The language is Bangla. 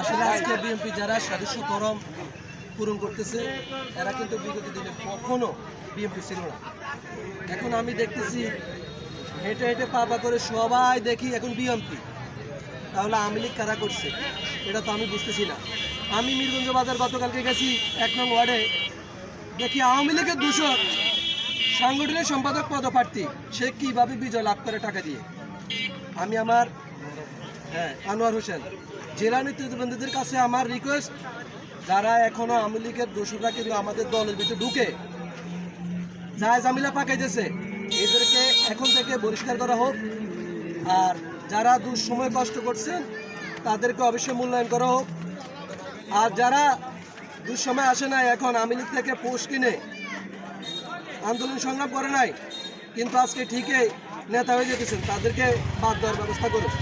আসলে আজকে বিএনপি যারা সদস্য করম পূরণ করতেছে, এরা কিন্তু বিগত দিনে কখনো বিএনপি ছিল না। এখন আমি দেখতেছি, হেঁটে হেঁটে পা পা করে সবাই দেখি এখন বিএনপি তাহলে আওয়ামী লীগ কারা করছে? এটা তো আমি বুঝতেছি না। আমি মিরগঞ্জ বাজার গতকালকে গেছি, এক নং ওয়ার্ডে। দেখি আওয়ামী লীগের দূষক সাংগঠনিক সম্পাদক পদপ্রার্থী, সে কীভাবে বিজয় লাভ করে টাকা দিয়ে? আমি আমার হ্যাঁ আনোয়ার হোসেন। জেলা নেতৃবৃন্দদের কাছে আমার রিকোয়েস্ট যারা এখনও আওয়ামী লীগের দোষরা কিন্তু আমাদের দলের ভিতরে ঢুকে যা জামিলা পাকাইতেছে, এদেরকে এখন থেকে পরিষ্কার করা হোক। আর যারা দুঃসময় কষ্ট করছেন, তাদেরকে অবশ্যই মূল্যায়ন করা হোক। আর যারা দুঃসময় আসে নাই, এখন আওয়ামী লীগ থেকে পোষ কিনে আন্দোলন সংগ্রাম করে নাই, কিন্তু আজকে ঠিকই নেতা হয়ে যেতেছেন, তাদেরকে বাদ দেওয়ার ব্যবস্থা করুন।